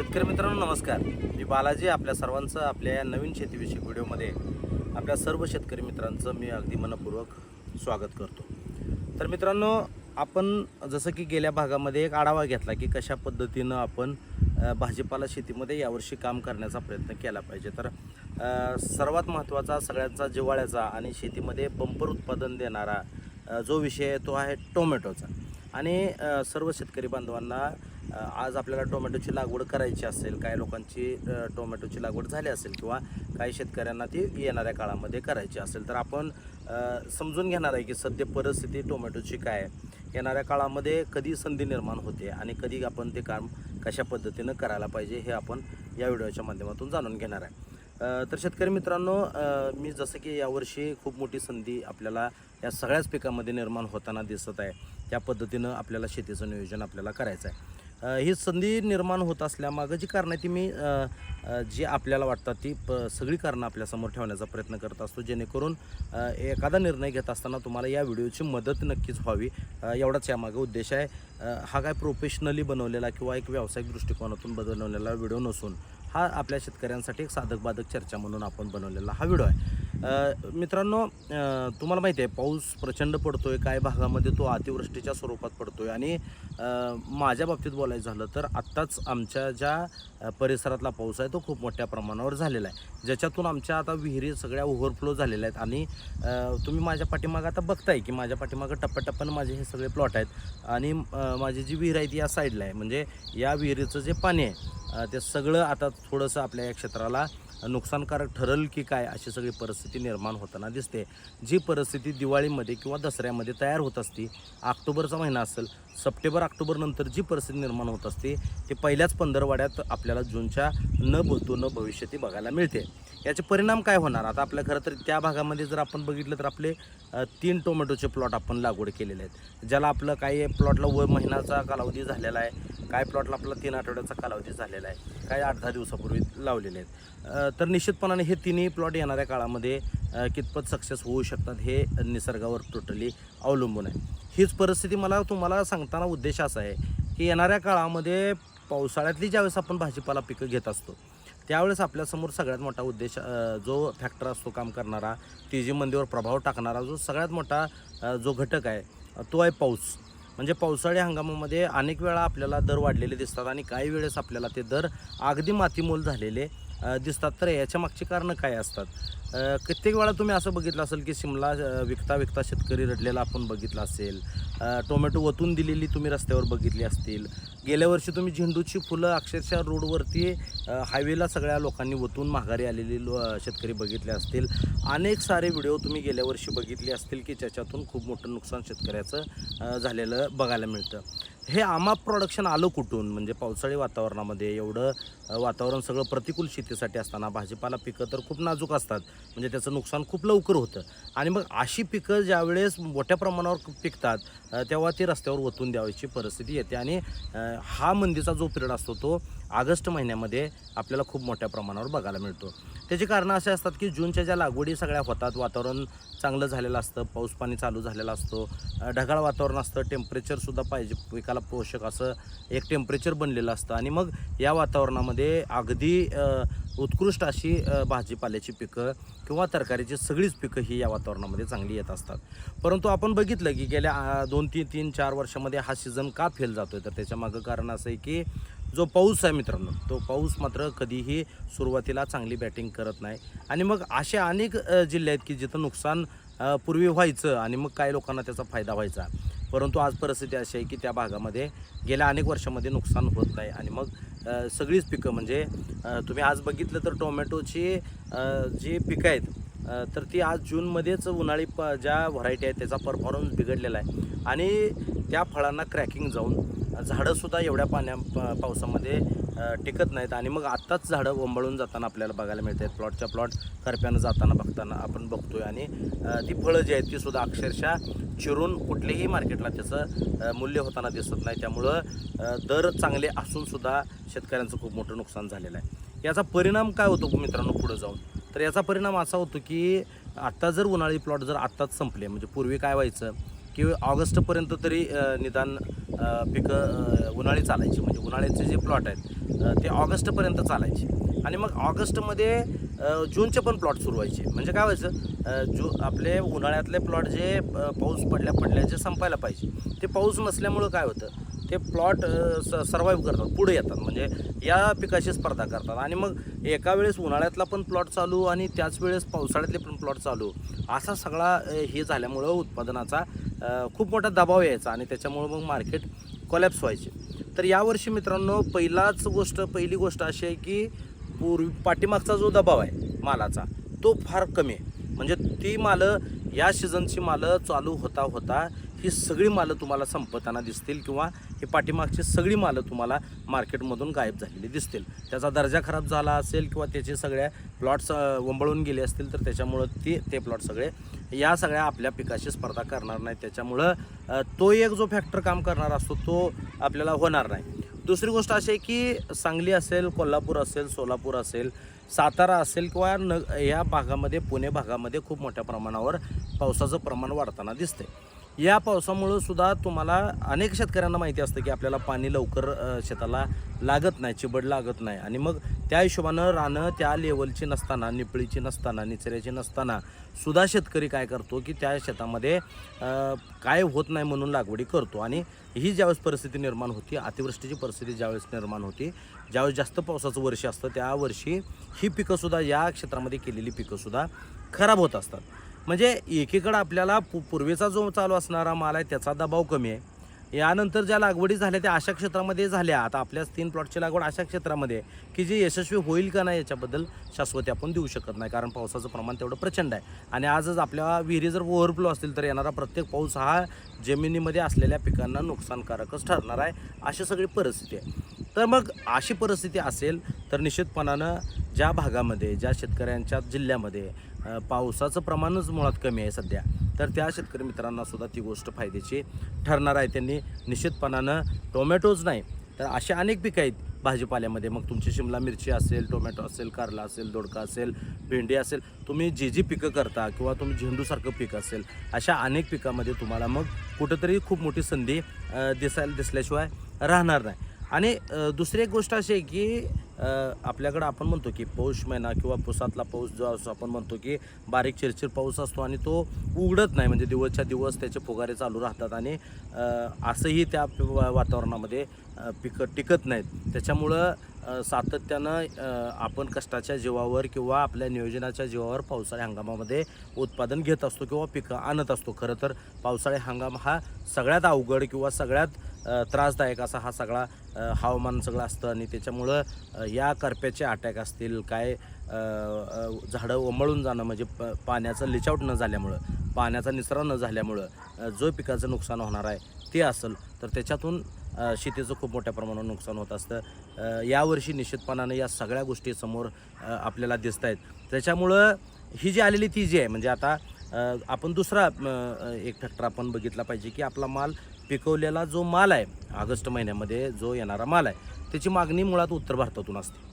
शेतकरी मित्रांनो नमस्कार. मी बालाजी आपल्या सर्वांचं आपल्या या नवीन शेतीविषयक व्हिडिओमध्ये आपल्या सर्व शेतकरी मित्रांचं मी अगदी मनपूर्वक स्वागत करतो. तर मित्रांनो आपण जसं की गेल्या भागामध्ये एक आढावा घेतला की कशा पद्धतीनं आपण भाजीपाला शेतीमध्ये यावर्षी काम करण्याचा प्रयत्न केला पाहिजे. तर सर्वात महत्त्वाचा सगळ्यांचा जिव्हाळ्याचा आणि शेतीमध्ये बंपर उत्पादन देणारा जो विषय आहे तो आहे टोमॅटोचा. आणि सर्व शेतकरी बांधवांना आज आपल्याला टोमॅटोची लागवड करायची असेल काही लोकांची टोमॅटोची लागवड झाली असेल किंवा काही शेतकऱ्यांना ती येणाऱ्या काळामध्ये करायची असेल तर आपण समजून घेणार आहे की सध्या परिस्थिती टोमॅटोची काय आहे. येणाऱ्या काळामध्ये कधी संधी निर्माण होते आणि कधी आपण ते काम कशा पद्धतीनं करायला पाहिजे हे आपण या व्हिडिओच्या माध्यमातून जाणून घेणार आहे. तर शेतकरी मित्रांनो मी जसं की यावर्षी खूप मोठी संधी आपल्याला या सगळ्याच पिकामध्ये निर्माण होताना दिसत आहे. त्या पद्धतीनं आपल्याला शेतीचं नियोजन आपल्याला करायचं आहे. ही संधी निर्माण होत असल्यामागं जी कारणं आहे ती मी जी आपल्याला वाटतात ती प सगळी कारणं आपल्यासमोर ठेवण्याचा प्रयत्न करत असतो जेणेकरून एखादा निर्णय घेत असताना तुम्हाला या व्हिडिओची मदत नक्कीच व्हावी. एवढाच यामागं उद्देश आहे. हा काय प्रोफेशनली बनवलेला किंवा एक व्यावसायिक दृष्टिकोनातून बदलवलेला व्हिडिओ नसून हा आपल्या शेतकऱ्यांसाठी एक साधक बाधक चर्चा म्हणून आपण बनवलेला हा व्हिडिओ आहे. मित्रांनो तुम्हाला माहिती आहे पाऊस प्रचंड पडतोय काही भागामध्ये तो अतिवृष्टीच्या स्वरूपात पडतोय. आणि माझ्या बाबतीत बोलायचं झालं तर आत्ताच आमच्या ज्या परिसरातला पाऊस आहे तो खूप मोठ्या प्रमाणावर झालेला आहे. ज्याच्यातून आमच्या आता विहिरी सगळ्या ओव्हरफ्लो झालेल्या आहेत. आणि तुम्ही माझ्या पाठीमागं आता बघताय की माझ्या पाठीमागं टप्प्याटप्प्यानं माझे हे सगळे प्लॉट आहेत. आणि माझी जी विहीर आहे ती या साईडला आहे. म्हणजे या विहिरीचं जे पाणी आहे ते सगळं आता थोडंसं आपल्या या क्षेत्राला नुकसानकारक ठरल की काय अशी सगळी परिस्थिती निर्माण होताना दिसते. जी परिस्थिती दिवाळीमध्ये किंवा दसऱ्यामध्ये तयार होत असती ऑक्टोबरचा महिना असेल सप्टेंबर ऑक्टोबर नंतर जी परिस्थिती निर्माण होत असते ते पहिल्याच पंधरवाड्यात आपल्याला जूनच्या न बोलतो न भविष्य ती बघायला मिळते. याचे परिणाम काय होणार? आता आपल्या खरं तर त्या भागामध्ये जर आपण बघितलं तर आपले तीन टोमॅटोचे प्लॉट आपण लागवड केलेले आहेत. ज्याला आपलं काही प्लॉटला व महिन्याचा कालावधी झालेला आहे. काय प्लॉटला आपला तीन आठवड्याचा कालावधी झालेला आहे? काय आठ दहा दिवसापूर्वी लावलेले आहेत? तर निश्चितपणाने हे तिन्ही प्लॉट येणाऱ्या काळामध्ये कितपत सक्सेस होऊ शकतात हे निसर्गावर टोटली अवलंबून आहे. हीच परिस्थिती मला तुम्हाला सांगताना उद्देश असा आहे की येणाऱ्या काळामध्ये पावसाळ्यातली ज्यावेळेस आपण भाजीपाला पिकं घेत असतो त्यावेळेस आपल्यासमोर सगळ्यात मोठा उद्देश जो फॅक्टर असतो काम करणारा तेजी मंदीवर प्रभाव टाकणारा जो सगळ्यात मोठा जो घटक आहे तो आहे पाऊस. म्हणजे पावसाळी हंगामामध्ये अनेक वेळा आपल्याला दर वाढलेले दिसतात आणि काही वेळेस आपल्याला ते दर अगदी मातीमोल झालेले दिसतात. तर याच्या मागची कारणं काय असतात? कित्येक वेळा तुम्ही असं बघितलं असेल की शिमला विकता विकता शेतकरी रडलेला आपण बघितला असेल. टोमॅटो वतून दिलेली तुम्ही रस्त्यावर बघितली असतील. गेल्या वर्षी तुम्ही झेंडूची फुलं अक्षरशः रोडवरती हायवेला सगळ्या लोकांनी वतून माघारी आलेली लो शेतकरी बघितले असतील. अनेक सारे व्हिडिओ तुम्ही गेल्या वर्षी बघितले असतील की ज्याच्यातून खूप मोठं नुकसान शेतकऱ्याचं झालेलं बघायला मिळतं. हे आमाप प्रोडक्शन आलं कुठून? म्हणजे पावसाळी वातावरणामध्ये एवढं वातावरण सगळं प्रतिकूल शेतीसाठी असताना भाजीपाला पिकं तर खूप नाजूक असतात. म्हणजे त्याचं नुकसान खूप लवकर होतं. आणि मग अशी पिकं ज्यावेळेस मोठ्या प्रमाणावर पिकतात तेव्हा ती रस्त्यावर ओतून द्यायची परिस्थिती येते. आणि हा मंदीचा जो पिरियड असतो तो ऑगस्ट महिन्यामध्ये आपल्याला खूप मोठ्या प्रमाणावर बघायला मिळतो. त्याची कारणं असे असतात की जूनच्या ज्या लागवडी सगळ्या होतात वातावरण चांगलं झालेलं असतं पाऊस पाणी चालू झालेलं असतो ढगाळ वातावरण असतं टेम्परेचरसुद्धा पाहिजे पिकाला पोषक असं एक टेम्परेचर बनलेलं असतं. आणि मग या वातावरणामध्ये अगदी उत्कृष्ट अशी भाजीपाल्याची पिकं किंवा तरकारीची सगळीच पिकं ही या वातावरणामध्ये चांगली येत असतात. परंतु आपण बघितलं की गेल्या दोन तीन तीन चार वर्षामध्ये हा सीझन का फेल जातो आहे तर त्याच्यामागं कारण असं आहे की जो पाऊस आहे मित्रांनो तो पाऊस मात्र कधीही सुरुवातीला चांगली बॅटिंग करत नाही. आणि मग असे अनेक जिल्हे आहेत की जिथं नुकसान पूर्वी व्हायचं आणि मग काही लोकांना त्याचा फायदा व्हायचा. परंतु आज परिस्थिती अशी आहे की त्या भागामध्ये गेल्या अनेक वर्षामध्ये नुकसान होत नाही आणि मग सगळीच पिकं म्हणजे तुम्ही आज बघितलं तर टोमॅटोची जी पिकं आहेत तर ती आज जूनमध्येच उन्हाळी प ज्या व्हरायटी आहेत त्याचा परफॉर्मन्स बिघडलेला आहे. आणि त्या फळांना क्रॅकिंग जाऊन झाडंसुद्धा एवढ्या पाण्या पावसामध्ये टिकत नाहीत. आणि मग आत्ताच झाडं ओंबळून जाताना आपल्याला बघायला मिळत आहेत प्लॉटच्या प्लॉट करप्यानं जाताना बघताना आपण बघतोय. आणि ती फळं जी आहेत ती सुद्धा अक्षरशः चिरून कुठलेही मार्केटला त्याचं मूल्य होताना दिसत नाही. त्यामुळं दर चांगले असूनसुद्धा शेतकऱ्यांचं खूप मोठं नुकसान झालेलं आहे. याचा परिणाम काय होतो मित्रांनो पुढं जाऊन? तर याचा परिणाम असा होतो की आत्ता जर उन्हाळी प्लॉट जर आत्ताच संपले म्हणजे पूर्वी काय व्हायचं? की ऑगस्टपर्यंत तरी निदान पिकं उन्हाळी चालायची. म्हणजे उन्हाळ्याचे जे प्लॉट आहेत ते ऑगस्टपर्यंत चालायचे. आणि मग ऑगस्टमध्ये जूनचे पण प्लॉट सुरू व्हायचे. म्हणजे काय व्हायचं जू आपले उन्हाळ्यातले प्लॉट जे पाऊस पडल्या पडल्या जे संपायला पाहिजे ते पाऊस नसल्यामुळं काय होतं ते प्लॉट स सर्वाईव्ह करतात पुढे येतात. म्हणजे या पिकाशी स्पर्धा करतात. आणि मग एका वेळेस उन्हाळ्यातला पण प्लॉट चालू आणि त्याच वेळेस पावसाळ्यातले पण प्लॉट चालू असा सगळा हे झाल्यामुळं उत्पादनाचा खूप मोठा दबाव यायचा आणि त्याच्यामुळं मग मार्केट कोलॅप्स व्हायचे. तर यावर्षी मित्रांनो पहिलाच गोष्ट पहिली गोष्ट अशी आहे की पूर्वी पाठीमागचा जो दबाव आहे मालाचा तो फार कमी आहे. म्हणजे ती मालं या सीझनची मालं चालू होता होता ही सगळी मालं तुम्हाला संपताना दिसतील किंवा ही पाठीमागची सगळी मालं तुम्हाला मार्केटमधून गायब झालेली दिसतील. त्याचा दर्जा खराब झाला असेल किंवा त्याचे सगळ्या प्लॉट्स वंबळून गेले असतील तर त्याच्यामुळं ते ते प्लॉट सगळे या सगळ्या आपल्या पिकाशी स्पर्धा करणार नाही. त्याच्यामुळं तो एक जो फॅक्टर काम करणार असतो तो आपल्याला होणार नाही. दुसरी गोष्ट अशी आहे की सांगली असेल कोल्हापूर असेल सोलापूर असेल सातारा असेल किंवा न या भागामध्ये पुणे भागामध्ये खूप मोठ्या प्रमाणावर पावसाचं प्रमाण वाढताना दिसते या पावसामुळं सुद्धा तुम्हाला अनेक शेतकऱ्यांना माहिती असतं की आपल्याला पाणी लवकर शेताला लागत नाही चिबड लागत नाही. आणि मग त्या हिशोबानं रानं त्या लेवलची नसताना निपळीची नसताना निचऱ्याची नसताना सुद्धा शेतकरी काय करतो की त्या शेतामध्ये काय होत नाही म्हणून लागवडी करतो. आणि ही ज्यावेळेस परिस्थिती निर्माण होती अतिवृष्टीची परिस्थिती ज्यावेळेस निर्माण होती ज्यावेळेस जास्त पावसाचं वर्ष असतं त्या वर्षी ही पिकंसुद्धा या क्षेत्रामध्ये केलेली पिकंसुद्धा खराब होत असतात. म्हणजे एकीकडं आपल्याला पू पूर्वीचा जो चालू असणारा माल आहे त्याचा दबाव कमी आहे. यानंतर ज्या लागवडी झाल्या त्या अशा क्षेत्रामध्ये झाल्या. आता आपल्याच तीन प्लॉटची लागवड अशा क्षेत्रामध्ये की जी यशस्वी होईल का नाही याच्याबद्दल शाश्वती आपण देऊ शकत नाही. कारण पावसाचं प्रमाण तेवढं प्रचंड आहे. आणि आजच आपल्या विहिरी जर ओव्हरफ्लो असतील तर येणारा प्रत्येक पाऊस हा जमिनीमध्ये असलेल्या पिकांना नुकसानकारकच ठरणार आहे अशी सगळी परिस्थिती आहे. तर मग अशी परिस्थिती असेल तर निश्चितपणानं ज्या भागामध्ये ज्या शेतकऱ्यांच्या जिल्ह्यामध्ये पावसाचं प्रमाणच मुळात कमी आहे सध्या. तर त्या शेतकरी मित्रांना सुद्धा ती गोष्ट फायद्याची ठरणार आहे त्यांनी. निश्चितपणानं टोमॅटोज नाही तर अशा अनेक पिकं आहेत भाजीपाल्यामध्ये. मग तुमची शिमला मिरची असेल टोमॅटो असेल कारला असेल दोडका असेल भेंडी असेल तुम्ही जी जी पिकं करता किंवा तुम्ही झेंडूसारखं पीक असेल अशा अनेक पिकामध्ये तुम्हाला मग कुठंतरी खूप मोठी संधी दिसायला दिसल्याशिवाय राहणार नाही. आणि दुसरी एक गोष्ट अशी आहे की आपल्याकडं आपण म्हणतो की पौष महिना किंवा पुसातला पाऊस जो असतो आपण म्हणतो की बारीक चिरचिर पाऊस असतो आणि तो उघडत नाही. म्हणजे दिवसच्या दिवस त्याचे फुगारे चालू राहतात आणि असंही त्या वा- वातावरणामध्ये पिकं टिकत नाहीत. त्याच्यामुळं सातत्यानं आपण कष्टाच्या जीवावर किंवा आपल्या नियोजनाच्या जीवावर पावसाळी हंगामामध्ये उत्पादन घेत असतो किंवा पिकं आणत असतो. खरं तर पावसाळी हंगाम हा सगळ्यात अवघड किंवा सगळ्यात त्रासदायक असा हा सगळा हवामान सगळं असतं आणि त्याच्यामुळं या करप्याचे अटॅक असतील काय झाडं ओंबळून जाणं म्हणजे प पाण्याचं लिचआउट न झाल्यामुळं पाण्याचा निचरा न झाल्यामुळं जो पिकाचं नुकसान होणार आहे ते असेल तर त्याच्यातून शेतीचं खूप मोठ्या प्रमाणावर नुकसान होत असतं. यावर्षी निश्चितपणानं या सगळ्या गोष्टी समोर आपल्याला दिसत आहेत. त्याच्यामुळं ही जी आलेली ती जी आहे म्हणजे आता आपण दुसरा एक फॅक्टर आपण बघितला पाहिजे की आपला माल पिकवलेला जो माल आहे ऑगस्ट महिन्यामध्ये जो येणारा माल आहे त्याची मागणी मुळात उत्तर भारतातून असते.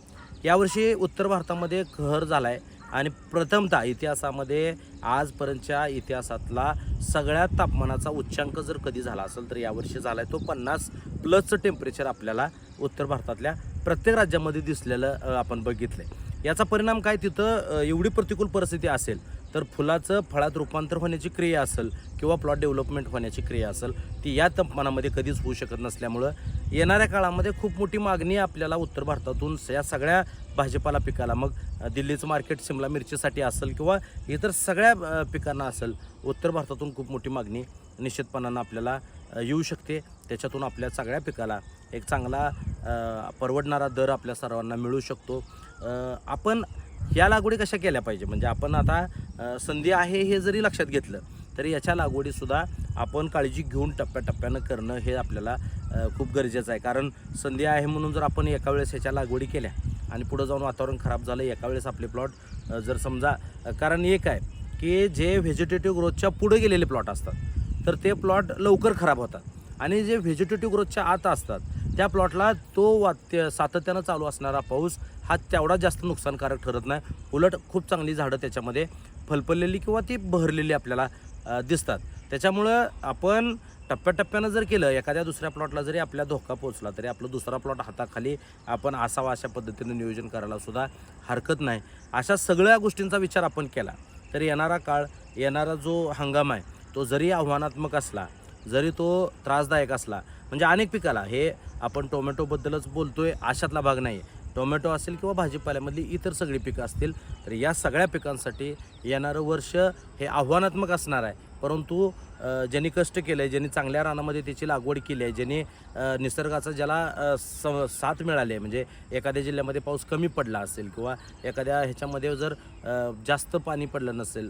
यावर्षी उत्तर भारतामध्ये कहर झाला आहे आणि प्रथमतः इतिहासामध्ये आजपर्यंतच्या इतिहासातला सगळ्यात तापमानाचा उच्चांक जर कधी झाला असेल तर यावर्षी झाला आहे तो पन्नास प्लसचं टेम्परेचर आपल्याला उत्तर भारतातल्या प्रत्येक राज्यामध्ये दिसलेलं आपण बघितलं आहे याचा परिणाम काय? तिथं एवढी प्रतिकूल परिस्थिती असेल तर फुलाचं फळात रूपांतर होण्याची क्रिया असेल किंवा प्लॉट डेव्हलपमेंट होण्याची क्रिया असेल ती या तापमानामध्ये कधीच होऊ शकत नसल्यामुळं येणाऱ्या काळामध्ये खूप मोठी मागणी आपल्याला उत्तर भारतातून स- या सगळ्या भाजीपाला पिकाला. मग दिल्लीचं मार्केट शिमला मिरचीसाठी असेल किंवा इतर सगळ्या पिकांना असेल उत्तर भारतातून खूप मोठी मागणी निश्चितपणानं आपल्याला येऊ शकते. त्याच्यातून आपल्या सगळ्या पिकाला एक चांगला परवडणारा दर आपल्या सर्वांना मिळू शकतो. आपण ह्या लागवडी कशा केल्या पाहिजे? म्हणजे आपण आता संधी आहे हे जरी लक्षात घेतलं तरी याच्या लागवडीसुद्धा आपण काळजी घेऊन टप्प्याटप्प्यानं करणं हे आपल्याला खूप गरजेचं आहे. कारण संधी आहे म्हणून जर आपण एका वेळेस ह्याच्या लागवडी केल्या आणि पुढं जाऊन वातावरण खराब झालं एका वेळेस आपले प्लॉट जर समजा कारण एक आहे की जे व्हेजिटेटिव्ह ग्रोथच्या पुढे गेलेले प्लॉट असतात तर ते प्लॉट लवकर खराब होतात. आणि जे व्हेजिटेटिव्ह ग्रोथच्या आत असतात त्या प्लॉटला तो वात्य सातत्यानं चालू असणारा पाऊस हा तेवढा जास्त नुकसानकारक ठरत नाही. उलट खूप चांगली झाडं त्याच्यामध्ये फलफललेली किंवा ती बहरलेली आपल्याला दिसतात. त्याच्यामुळं आपण टप्प्याटप्प्यानं जर केलं एखाद्या दुसऱ्या प्लॉटला जरी आपल्या धोका पोचला तरी आपलं दुसरा प्लॉट हाताखाली आपण असावा अशा पद्धतीनं नियोजन करायला सुद्धा हरकत नाही. अशा सगळ्या गोष्टींचा विचार आपण केला तर येणारा काळ येणारा जो हंगाम आहे तो जरी आव्हानात्मक असला जरी तो त्रासदायक असला म्हणजे अनेक पिकाला हे आपण टोमॅटोबद्दलच बोलतोय अशातला भाग नाही टोमॅटो असेल किंवा भाजीपाल्यामधली इतर सगळी पिकं असतील तर या सगळ्या पिकांसाठी येणारं वर्ष हे आव्हानात्मक असणार आहे. परंतु ज्यांनी कष्ट केलं आहे ज्यांनी चांगल्या रानामध्ये त्याची लागवड केली आहे ज्यांनी निसर्गाचा ज्याला स साथ मिळाली आहे म्हणजे एखाद्या जिल्ह्यामध्ये पाऊस कमी पडला असेल किंवा एखाद्या ह्याच्यामध्ये जर जास्त पाणी पडलं नसेल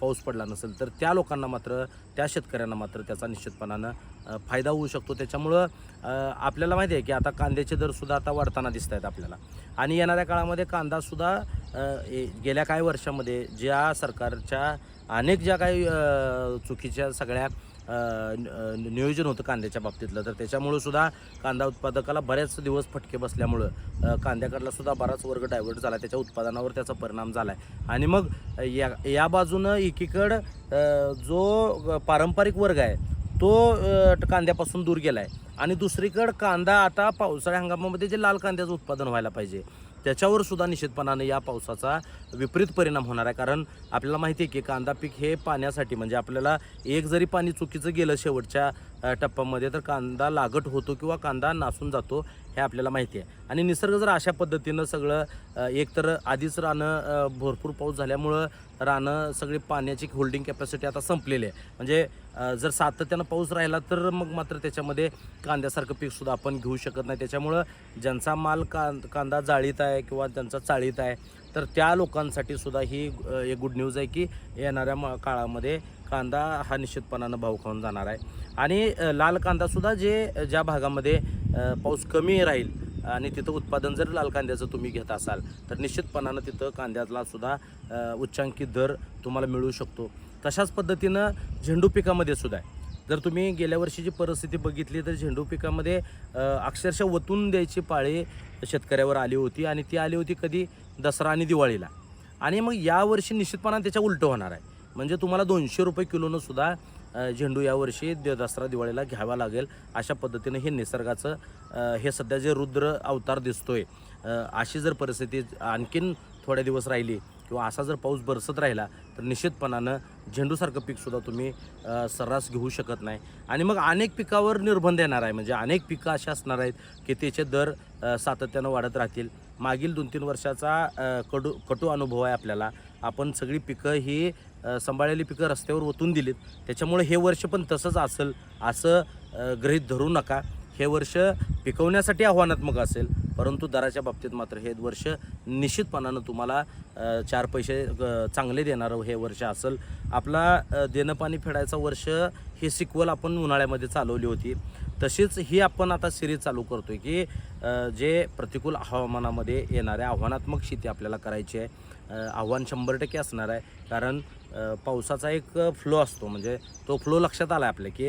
पाऊस पडला नसेल तर त्या लोकांना मात्र त्या शेतकऱ्यांना मात्र त्याचा निश्चितपणानं फायदा होऊ शकतो. त्याच्यामुळं आपल्याला माहिती आहे की आता कांद्याचे दरसुद्धा आता वाढताना दिसत आहेत आपल्याला. आणि येणाऱ्या काळामध्ये कांदासुद्धा ए- गेल्या काही वर्षामध्ये ज्या सरकारच्या अनेक ज्या काही चुकीच्या सगळ्या नियोजन होतं कांद्याच्या बाबतीतलं तर त्याच्यामुळं सुद्धा कांदा उत्पादकाला बऱ्याच दिवस फटके बसल्यामुळं कांद्याकडला सुद्धा बराच वर्ग डायव्हर्ट झाला त्याच्या उत्पादनावर त्याचा परिणाम झाला आहे आणि मग या या बाजूनं एकीकडं जो पारंपरिक वर्ग आहे तो कांद्यापासून दूर गेला आहे आणि दुसरीकडं कांदा आता पावसाळ्या हंगामामध्ये जे लाल कांद्याचं उत्पादन व्हायला पाहिजे त्याच्यावर सुद्धा निश्चितपणाने या पावसाचा विपरीत परिणाम होणार आहे. कारण आपल्याला माहिती आहे की कांदा पीक हे पाण्यासाठी म्हणजे आपल्याला एक जरी पाणी चुकीचं गेलं शेवटच्या टप्प्यामध्ये तर कांदा लागट होतो किंवा कांदा नासून जातो हे आपल्याला माहिती आहे. आणि निसर्ग जर अशा पद्धतीनं सगळं एकतर एक तर आधीच रानं भरपूर पाऊस झाल्यामुळं रानं सगळी पाण्याची होल्डिंग कॅपॅसिटी आता संपलेली आहे. म्हणजे जर सातत्यानं पाऊस राहिला तर मग मात्र त्याच्यामध्ये कांद्यासारखं पीकसुद्धा आपण घेऊ शकत नाही. त्याच्यामुळं ज्यांचा माल कां कांदा जाळीत आहे किंवा ज्यांचा चाळीत आहे तर त्या लोकांसाठी सुद्धा ही एक गुड न्यूज आहे की येणाऱ्या म काळामध्ये कांदा हा निश्चितपणानं भाव खाऊन जाणार आहे. आणि लाल कांदासुद्धा जे ज्या भागामध्ये पाऊस कमी राहील आणि तिथं उत्पादन जर लाल कांद्याचं तुम्ही घेत असाल तर निश्चितपणानं तिथं कांद्याला सुद्धा उच्चांकी दर तुम्हाला मिळू शकतो. तशाच पद्धतीनं झेंडू पिकामध्ये सुद्धा आहे. जर तुम्ही गेल्या वर्षीची परिस्थिती बघितली तर झेंडू पिकामध्ये अक्षरशः वतून द्यायची पाळी शेतकऱ्यावर आली होती आणि ती आली होती कधी दसरा आणि दिवाळीला. आणि मग यावर्षी निश्चितपणानं त्याच्या उलटं होणार आहे. म्हणजे तुम्हाला दोनशे रुपये किलोनं सुद्धा झेंडू यावर्षी दे दसरा दिवाळीला घ्यावा लागेल अशा पद्धतीनं हे निसर्गाचं हे सध्या जे रुद्र अवतार दिसतोय अशी जर परिस्थिती आणखीन थोड्या दिवस राहिली किंवा असा जर पाऊस बरसत राहिला तर निश्चितपणानं झेंडूसारखं पीकसुद्धा तुम्ही सर्रास घेऊ शकत नाही. आणि मग अनेक पिकावर निर्बंध येणार आहे. म्हणजे अनेक पिकं अशी असणार आहेत की त्याचे दर सातत्यानं वाढत राहतील. मागील दोन तीन वर्षाचा कडू कटू अनुभव आहे आपल्याला. आपण सगळी पिकं ही सांभाळलेली पिकं रस्त्यावर ओतून दिलीत. त्याच्यामुळे हे वर्ष पण तसंच असेल. असं गृहीत धरू नका. हे वर्ष पिकवण्यासाठी आव्हानात्मक असेल. परंतु दराच्या बाबतीत मात्र हे वर्ष निश्चितपणानं तुम्हाला चार पैसे चांगले देणारं हे वर्ष असेल. आपला देणं पाणी फेडायचं वर्ष ही सिक्वल आपण उन्हाळ्यामध्ये चालवली होती. तशीच ही आपण आता सिरीज चालू करतो आहे की जे प्रतिकूल हवामानामध्ये येणाऱ्या आव्हानात्मक शेती आपल्याला करायची आहे. आव्हान शंभर टक्के असणार आहे. कारण पावसाचा एक फ्लो असतो. म्हणजे तो फ्लो लक्षात आला आहे आपल्या की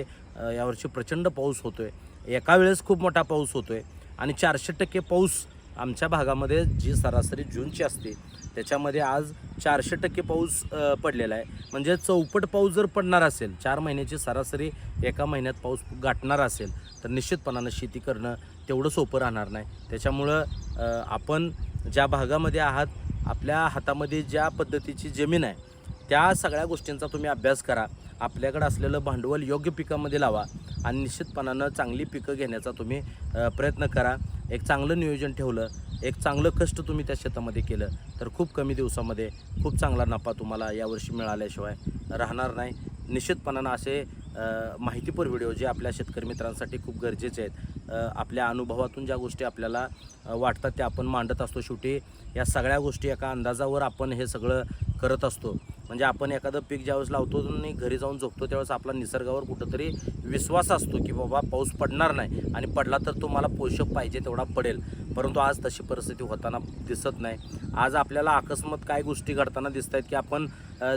यावर्षी प्रचंड पाऊस होतोय. एका वेळेस खूप मोठा पाऊस होतोय. आणि चारशे टक्के पाऊस आमच्या भागामध्ये जी सरासरी जूनची असते त्याच्यामध्ये आज चारशे टक्के पाऊस पडलेला आहे. म्हणजे चौपट पाऊस जर पडणार असेल चार महिन्याची सरासरी एका महिन्यात पाऊस गाठणार असेल तर निश्चितपणानं शेती करणं तेवढं सोपं राहणार नाही. त्याच्यामुळं आपण ज्या भागामध्ये आहात आपल्या हातामध्ये ज्या पद्धतीची जमीन आहे त्या सगळ्या गोष्टींचा तुम्ही अभ्यास करा. आपल्याकडे असलेलं भांडवल योग्य पिकामध्ये लावा आणि निश्चितपणानं चांगली पिकं घेण्याचा तुम्ही प्रयत्न करा. एक चांगलं नियोजन ठेवलं एक चांगलं कष्ट तुम्ही त्या शेतामध्ये केलं तर खूप कमी दिवसामध्ये खूप चांगला नफा तुम्हाला यावर्षी मिळाल्याशिवाय राहणार नाही. निश्चितपणानं असे माहितीपर व्हिडिओ जे आपल्या शेतकरी मित्रांसाठी खूप गरजेचे आहेत. आपल्या अनुभवातून ज्या गोष्टी आपल्याला वाटतात त्या आपण मांडत असतो. शेवटी या सगळ्या गोष्टी एका अंदाजावर आपण हे सगळं करत असतो. म्हणजे आपण एखादं पीक ज्यावेळेस लावतो आणि घरी जाऊन झोपतो त्यावेळेस आपला निसर्गावर कुठंतरी विश्वास असतो की बाबा पाऊस पडणार नाही आणि पडला तर तुम्हाला पोषक पाहिजे तेवढा पडेल. परंतु आज तशी परिस्थिती होताना दिसत नाही. आज आपल्याला अकस्मात काय गोष्टी घडताना दिसत आहेत की आपण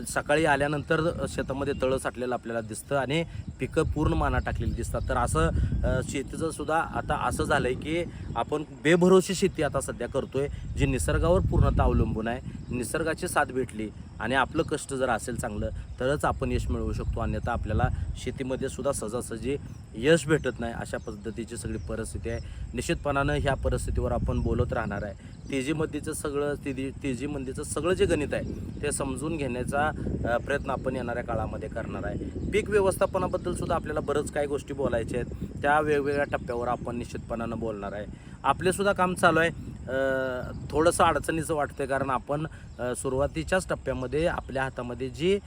सकाळी आल्यानंतर शेतामध्ये तळं साठलेलं आपल्याला दिसतं आणि पिकं पूर्ण माना टाकलेली दिसतात. तर असं शेतीचं सुद्धा आता असं झालं आहे की आपण बेभरोशी शेती आता सध्या करतो आहे जी निसर्गावर पूर्णतः अवलंबून आहे. निसर्गाची साथ भेटली आणि आपलं कष्ट जर असेल चांगलं तरच आपण यश मिळवू शकतो. अन्यथा आपल्याला शेतीमध्ये सुद्धा सहजासहजी यश भेटत नाही अशा पद्धतीची सगळी परिस्थिती आहे. निश्चितपणानं ह्या परिस्थितीवर आपण बोलत राहणार आहे. तेजीमध्येचं सगळं तेजी तेजीमध्येचं सगळं जे गणित आहे ते समजून घेण्याचा प्रयत्न आपण येणाऱ्या काळामध्ये करणार आहे. पीक व्यवस्थापनाबद्दल सुद्धा आपल्याला बरंच काही गोष्टी बोलायच्या आहेत. त्या वेगवेगळ्या टप्प्यावर आपण निश्चितपणानं बोलणार आहे. आपलेसुद्धा काम चालू आहे. थोडंसं अडचणीचं वाटतं कारण आपण सुरुवातीच्याच टप्प्यामध्ये आपल्या हातामध्ये जी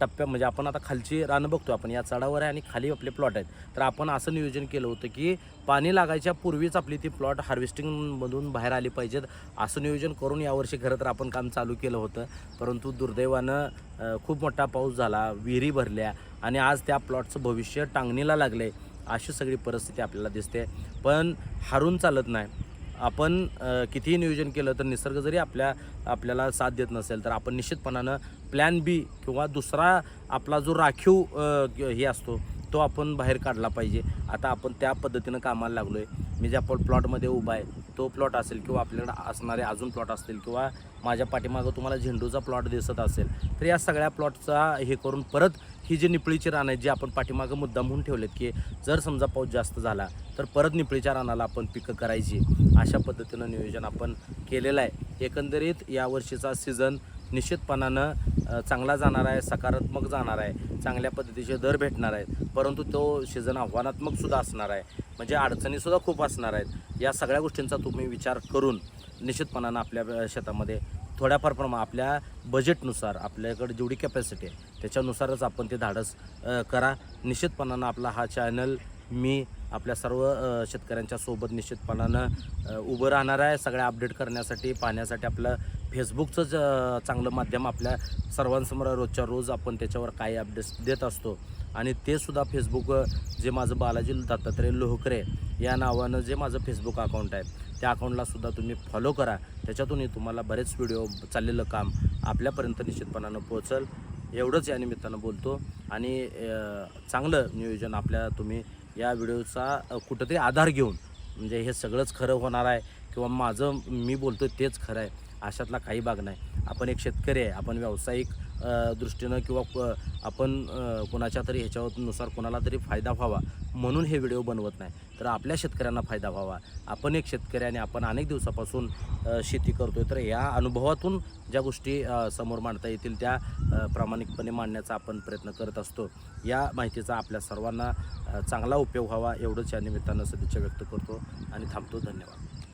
टप्प्या म्हणजे आपण आता खालची रानं बघतो आपण या चढावर आहे आणि खाली आपले प्लॉट आहेत. तर आपण असं नियोजन केलं होतं की पाणी लागायच्या पूर्वीच आपली ती प्लॉट हार्वेस्टिंगमधून बाहेर आली पाहिजेत. असं नियोजन करून यावर्षी खरं तर आपण काम चालू केलं होतं. परंतु दुर्दैवानं खूप मोठा पाऊस झाला विहिरी भरल्या आणि आज त्या प्लॉटचं भविष्य टांगणीला लागले अशी सगळी परिस्थिती आपल्याला दिसते. पण हारून चालत नाही. आपण कितीही नियोजन केलं तर निसर्ग जरी आपल्या आपल्याला साथ देत नसेल तर आपण निश्चितपणानं प्लॅन बी किंवा दुसरा आपला जो राखीव हे असतो तो आपण बाहेर काढला पाहिजे. आता आपण त्या पद्धतीनं कामाला लागलो आहे मी ज्या प्लॉटमध्ये उभा आहे तो प्लॉट असेल किंवा आपल्याकडे असणारे अजून प्लॉट असतील किंवा माझ्या पाठीमागं तुम्हाला झेंडूचा प्लॉट दिसत असेल तर या सगळ्या प्लॉटचा हे करून परत ही जी निपळीची रान आहेत जी आपण पाठीमागं मुद्दा म्हणून ठेवलेत की जर समजा पाऊस जास्त झाला तर परत निपळीच्या रानाला आपण पिकं करायची. अशा पद्धतीनं नियोजन आपण केलेलं आहे. एकंदरीत यावर्षीचा सीझन निश्चितपणानं चांगला जाणार आहे सकारात्मक जाणार आहे चांगल्या पद्धतीचे दर भेटणार आहेत. परंतु तो सीझन आव्हानात्मकसुद्धा असणार आहे. म्हणजे अडचणीसुद्धा खूप असणार आहेत. या सगळ्या गोष्टींचा तुम्ही विचार करून निश्चितपणानं आपल्या शेतामध्ये थोड्याफार प्रमाण आपल्या बजेटनुसार आपल्याकडे जेवढी कॅपॅसिटी आहे त्याच्यानुसारच आपण ते धाडस करा. निश्चितपणानं आपला हा चॅनल मी आपल्या सर्व शेतकऱ्यांच्या सोबत निश्चितपणानं उभं राहणार आहे. सगळ्या अपडेट करण्यासाठी पाहण्यासाठी आपलं फेसबुकचंच चांगलं माध्यम आपल्या सर्वांसमोर रोजच्या रोज आपण त्याच्यावर काही अपडेट्स देत असतो. आणि ते सुद्धा फेसबुक जे माझं बालाजी दत्तात्रय लोहकरे या नावानं जे माझं फेसबुक अकाउंट आहे त्या अकाउंटला सुद्धा तुम्ही फॉलो करा. त्याच्यातूनही तुम्हाला बरेच व्हिडिओ चाललेलं काम आपल्यापर्यंत निश्चितपणानं पोहोचल. एवढंच या निमित्तानं बोलतो. आणि चांगलं नियोजन आपल्या तुम्ही या व्हिडिओचा कुठंतरी आधार घेऊन म्हणजे हे सगळंच खरं होणार आहे किंवा माझं मी बोलतो तेच खरं आहे अशातला काही भाग नाही. आपण एक शेतकरी आहे आपण व्यावसायिक दृष्टीनं किंवा आपण कोणाच्या तरी ह्याच्यानुसार कोणाला तरी फायदा व्हावा म्हणून हे व्हिडिओ बनवत नाही. तर आपल्या शेतकऱ्यांना फायदा व्हावा. आपण एक शेतकरी आणि आपण अनेक दिवसापासून शेती शेती आहे तर या अनुभवातून ज्या गोष्टी समोर मांडता येतील त्या प्रामाणिकपणे मांडण्याचा आपण प्रयत्न करत असतो. या माहितीचा आपल्या सर्वांना चांगला उपयोग व्हावा एवढंच या निमित्तानं सदिच्छा व्यक्त करतो आणि थांबतो. धन्यवाद.